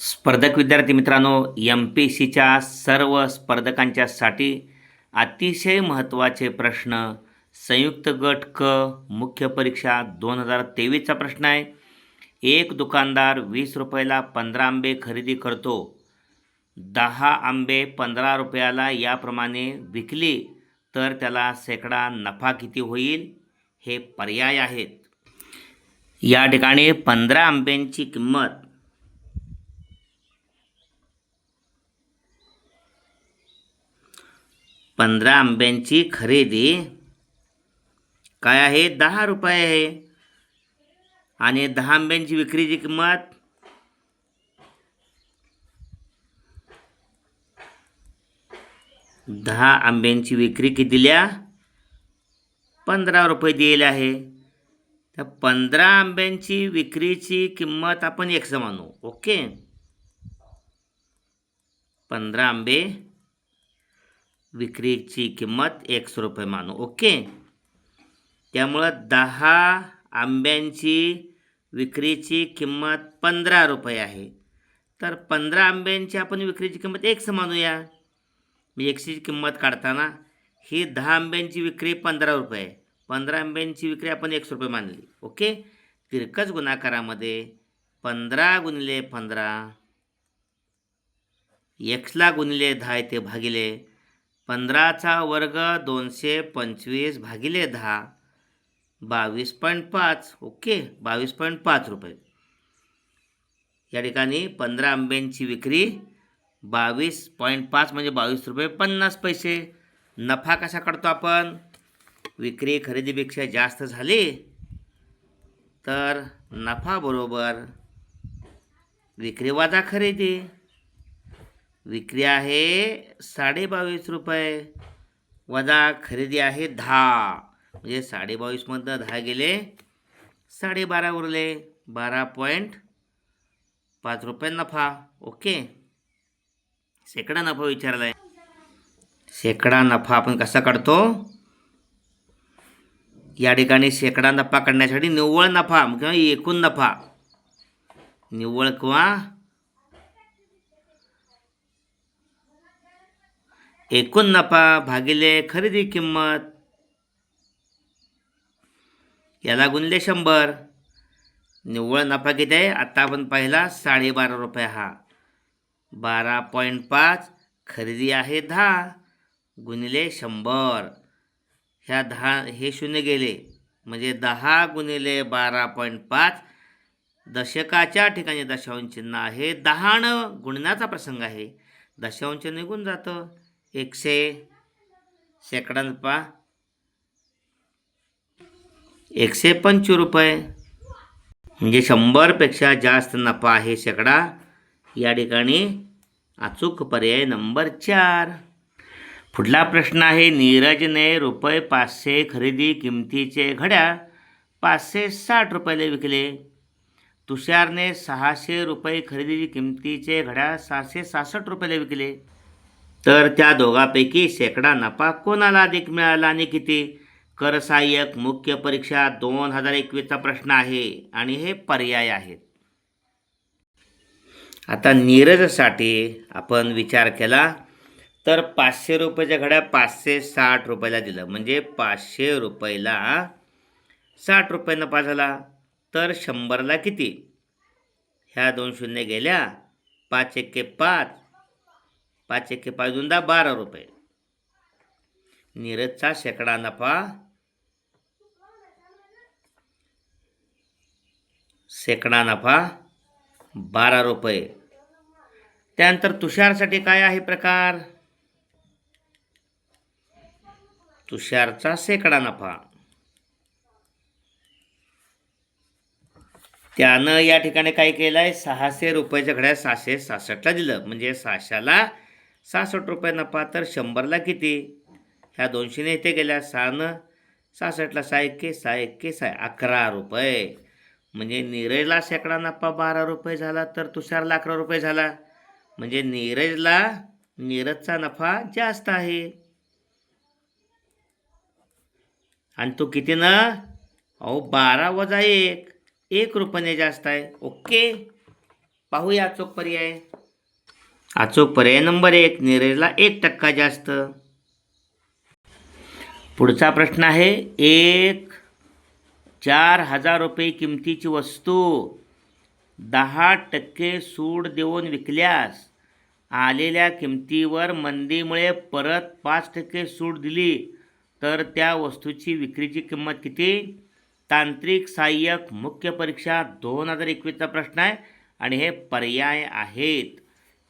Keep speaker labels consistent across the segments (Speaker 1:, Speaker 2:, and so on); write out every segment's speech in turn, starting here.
Speaker 1: स्पर्धक विद्यार्थी मित्रांनो एम पी सीच्या सर्व स्पर्धकांच्यासाठी अतिशय महत्त्वाचे प्रश्न संयुक्त गट क मुख्य परीक्षा दोन हजार तेवीसचा प्रश्न आहे. एक दुकानदार वीस रुपयाला पंधरा आंबे खरेदी करतो. दहा आंबे पंधरा रुपयाला याप्रमाणे विकली तर त्याला शेकडा नफा किती होईल हे पर्याय आहेत. या ठिकाणी पंधरा आंब्यांची किंमत पंधरा आंब्यांची खरेदी. काय आहे? दहा रुपये आहे. आणि दहा आंब्यांची विक्रीची किंमत? दहा आंब्यांची विक्री कितील्या? पंधरा रुपये दिलेली आहे. तर पंधरा आंब्यांची विक्रीची किंमत आपण एकशे मानू ओके? पंधरा आंबे विक्रीची किंमत एकशे रुपये मानू. ओके? त्यामुळं दहा आंब्यांची विक्रीची किंमत पंधरा रुपये आहे. तर पंधरा आंब्यांची आपण विक्रीची किंमत एकशे मानूया. मी एकशेची किंमत काढताना ही दहा आंब्यांची विक्री पंधरा रुपये आहे. पंधरा आंब्यांची विक्री आपण एकशे रुपये मानली. ओके? तिरकस गुणाकारामध्ये पंधरा गुणिले पंधरा एक्सला गुणिले दहा येते भागिले पंधराचा वर्ग दोनशे पंचवीस भागिले दहा. बावीस पॉईंट पाच ओके बावीस पॉईंट पाच रुपये. या ठिकाणी पंधरा आंब्यांची विक्री बावीस पॉईंट पाच म्हणजे बावीस रुपये पन्नास पैसे. नफा कसा काढतो आपण? विक्री खरेदीपेक्षा जास्त झाली तर नफा बरोबर विक्री वाजा खरेदी. विक्री आहे साडेबावीस रुपये. वजा खरेदी आहे दहा. म्हणजे साडेबावीसमधनं दहा गेले साडेबारा उरले. बारा पॉईंट पाच रुपये नफा. ओके. शेकडा नफा विचारला आहे शेकडा नफा आपण कसा काढतो? या ठिकाणी शेकडा नफा काढण्यासाठी निव्वळ नफा किंवा एकूण नफा. निव्वळ किंवा एकूण नफा भागिले खरेदी किंमत. याला गुणले शंभर. निव्वळ नफा किती आहे? आत्ता आपण पाहिला साडेबारा रुपये हा. बारा पॉईंट पाच खरेदी आहे दहा. गुणिले शंभर. ह्या दहा हे शून्य गेले. म्हणजे दहा गुणिले बारा पॉईंट पाच दशकाच्या ठिकाणी दशांश चिन्ह आहे. दहाणं गुणण्याचा प्रसंग आहे. दशांश निघून जातं. एकशे शेकडा नफा एकशे पंचवीस रुपये. म्हणजे शंभरपेक्षा जास्त नफा आहे शेकडा. या ठिकाणी अचूक पर्याय नंबर चार. पुढला प्रश्न आहे नीरजने रुपये पाचशे खरेदी किमतीचे घड्याळ पाचशे साठ रुपयाला विकले. तुषारने सहाशे रुपये खरेदी किमतीचे घड्याळ सहाशे सहासष्ट रुपयाला विकले. तर त्या दोघांपैकी शेकडा नफा कोणाला अधिक मिळाला आणि किती? कर सहाय्यक मुख्य परीक्षा दोन हजार एकवीसचा प्रश्न आहे आणि हे पर्याय आहेत. आता नीरजसाठी आपण विचार केला तर पाचशे रुपयाच्या घड्या पाचशे साठ रुपयाला दिलं. म्हणजे पाचशे रुपयाला साठ रुपये नफा झाला. तर शंभरला किती? ह्या दोन शून्य गेल्या. पाच एके पाच. पाच एके पाच दोनदा बारा रुपये. नीरजचा शेकडा नफा. शेकडा नफा बारा रुपये. त्यानंतर तुषारसाठी काय आहे प्रकार? तुषारचा शेकडा नफा. त्यानं या ठिकाणी काय केलं आहे सहाशे रुपयाच्या घड्या सहाशे सासष्टला दिलं. म्हणजे सहाशेला सहासष्ट रुपये नफा तर शंभरला किती? ह्या दोनशेने इथे गेल्या सहानं सहासष्टला सहा एक्के सहा एक्के सहा अकरा रुपये. म्हणजे नीरजला शेकडा नफा बारा रुपये झाला तर तुषारला अकरा रुपये झाला. म्हणजे नीरजला नीरजचा नफा जास्त आहे. आणि तो किती ना अहो बारा वजा एक. एक रुपयाने जास्त आहे. ओके. पाहूया चोख पर्याय. अचूक पर्याय नंबर एक नीरजला एक टक्का जास्त. पुढचा प्रश्न आहे एक चार हजार रुपये किमतीची वस्तू. दहा टक्के सूट देऊन विकल्यास आलेल्या किमतीवर मंदीमुळे परत पाच टक्के सूट दिली तर त्या वस्तूची विक्रीची किंमत किती? तांत्रिक सहाय्यक मुख्य परीक्षा दोन हजार एकवीसचा प्रश्न आहे आणि हे पर्याय आहेत.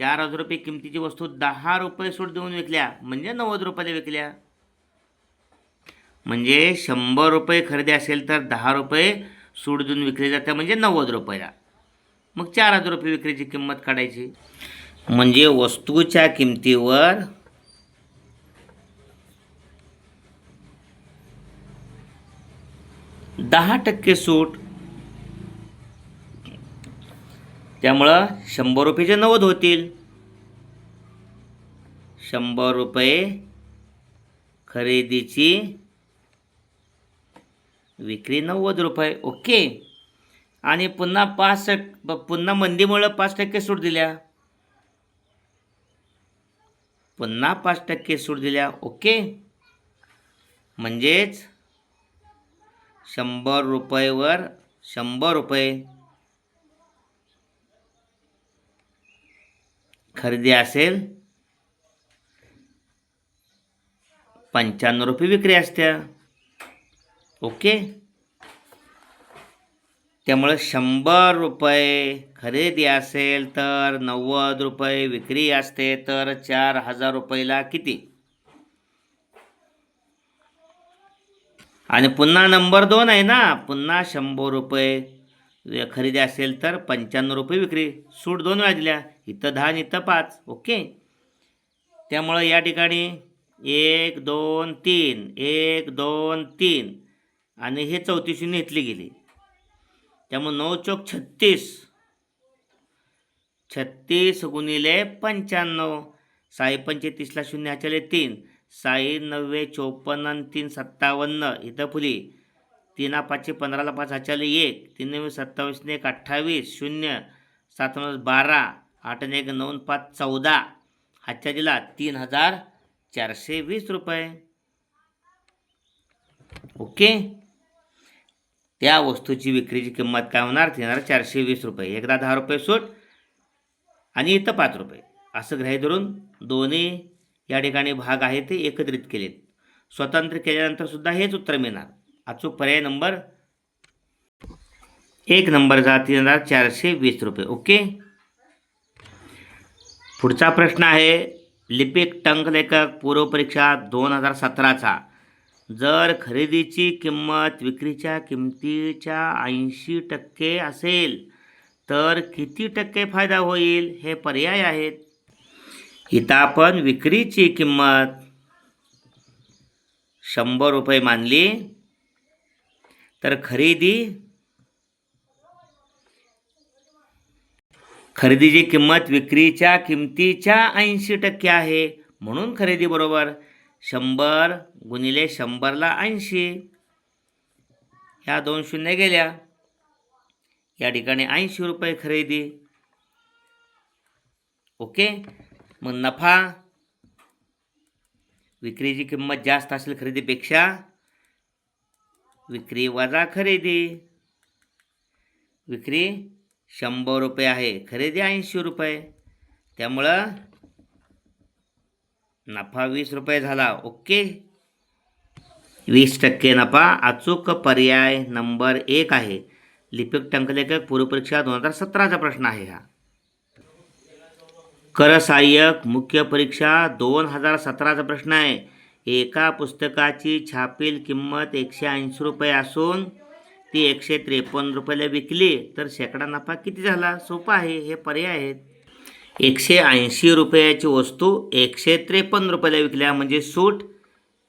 Speaker 1: चार हजार रुपये किमतीची वस्तू दहा रुपये सूट देऊन विकल्या. म्हणजे नव्वद रुपयाला विकल्या. म्हणजे शंभर रुपये खरेदी असेल तर दहा रुपये सूट देऊन विकले जाते म्हणजे नव्वद रुपयाला. मग चार हजार रुपये विक्रीची किंमत काढायची. म्हणजे वस्तूच्या किमतीवर दहा टक्के सूट त्यामुळं शंभर रुपयेचे नव्वद होतील. शंभर रुपये खरेदीची विक्री नव्वद रुपये. ओके. आणि पुन्हा पाच टक् पुन्हा मंदीमुळं पाच टक्के सूट दिल्या. पुन्हा पाच टक्के सूट दिल्या. ओके. म्हणजेच शंभर रुपयेवर शंभर रुपये. खरेदी असेल पंच्याण्णव रुपये विक्री असत्या. ओके? त्यामुळं शंभर रुपये खरेदी असेल तर नव्वद रुपये विक्री असते तर चार हजार रुपयेला किती? आणि पुन्हा नंबर दोन आहे ना पुन्हा शंभर रुपये खरेदी असेल तर पंच्याण्णव रुपये विक्री. सूट दोन वेळा दिल्या इथं दहा आणि इथं पाच ओके? त्यामुळं या ठिकाणी एक दोन तीन एक दोन तीन आणि हे चौतीस शून्य इथली गेली. त्यामुळे नऊ चौक छत्तीस. छत्तीस गुणिले पंच्याण्णव. साई पंचेतीसला शून्य ह्याच्याले तीन. साई नव्वे चोपन्न आणि तीन सत्तावन्न. इथं फुली. तीना पाचशे पंधराला पाच ह्याच्याले एक. तीन नव्वे सत्तावीसने एक अठ्ठावीस. शून्य सात बारा. आठ आणि एक नऊ पाच चौदा. हातच्या दिला तीन हजार चारशे वीस रुपये. ओके? त्या वस्तूची विक्रीची किंमत काय होणार? तीन हजार चारशे वीस रुपये. एकदा दहा रुपये सूट आणि इथं पाच रुपये. असं ग्राह्य धरून दोन्ही या ठिकाणी भाग आहे ते एकत्रित केलेत. स्वतंत्र केल्यानंतर सुद्धा हेच उत्तर मिळणार. अचूक पर्याय नंबर एक नंबरचा तीन हजार चारशे वीस रुपये. ओके? पुढचा प्रश्न आहे लिपिक टंक लेखक पूर्वपरीक्षा दोन हजार सतराचा. जर खरेदीची किंमत विक्रीच्या किमतीच्या ऐंशी टक्के असेल तर किती टक्के फायदा होईल हे पर्याय आहेत. इथं आपण विक्रीची किंमत शंभर रुपये मानली. तर खरेदी खरेदीची किंमत विक्रीच्या किमतीच्या ऐंशी टक्के आहे. म्हणून खरेदी बरोबर शंभर गुणिले शंभरला ऐंशी. ह्या दोन शून्य गेल्या. या ठिकाणी ऐंशी रुपये खरेदी. ओके? मग नफा. विक्रीची किंमत जास्त असेल खरेदीपेक्षा विक्री वजा खरेदी. विक्री शंभर रुपये आहे. खरेदी ऐंशी रुपये. त्यामुळं नफा वीस रुपये झाला. ओके? वीस टक्के नफा. अचूक पर्याय नंबर एक आहे. लिपिक टंकलेखक पूर्वपरीक्षा दोन हजार सतराचा प्रश्न आहे हा. कर सहाय्यक मुख्य परीक्षा दोन हजार सतराचा प्रश्न आहे. एका पुस्तकाची छापील किंमत एकशे ऐंशी रुपये असून ती एकशे त्रेपन्न रुपयाला विकली तर शेकडा नफा किती झाला? सोपा आहे हे पर्याय आहेत. एकशे ऐंशी रुपयाची वस्तू एकशे त्रेपन्न रुपयाला विकल्या म्हणजे सूट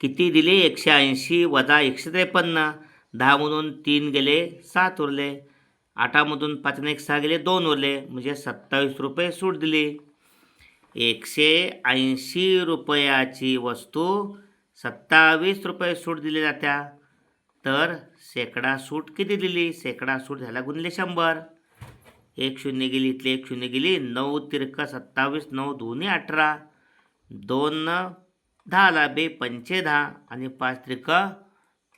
Speaker 1: किती दिली? एकशे ऐंशी वजा एकशे त्रेपन्न. दहामधून तीन गेले सात उरले. आठामधून पाचने एक सहा गेले दोन उरले म्हणजे सत्तावीस रुपये सूट दिली. एकशे ऐंशी रुपयाची वस्तू सत्तावीस रुपये सूट दिली जात्या. तर शेकडा सूट किती दिली? शेकडा सूट झाला गुणले शंभर. एक शून्य गेली इथली एक शून्य गेली. नऊ तिरक सत्तावीस नऊ दोन्ही अठरा. दोन दहा आला बे पंचे दहा. आणि पाच त्रिक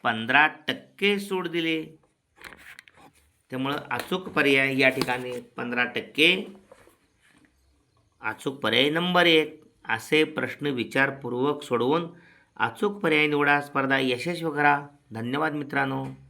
Speaker 1: पंधरा टक्के सूट दिली. त्यामुळं अचूक पर्याय या ठिकाणी. पंधरा टक्के. अचूक पर्याय नंबर एक. असे प्रश्न विचारपूर्वक सोडवून अचूक पर्याय निवडा. स्पर्धा यशस्वी करा. धन्यवाद मित्रांनो.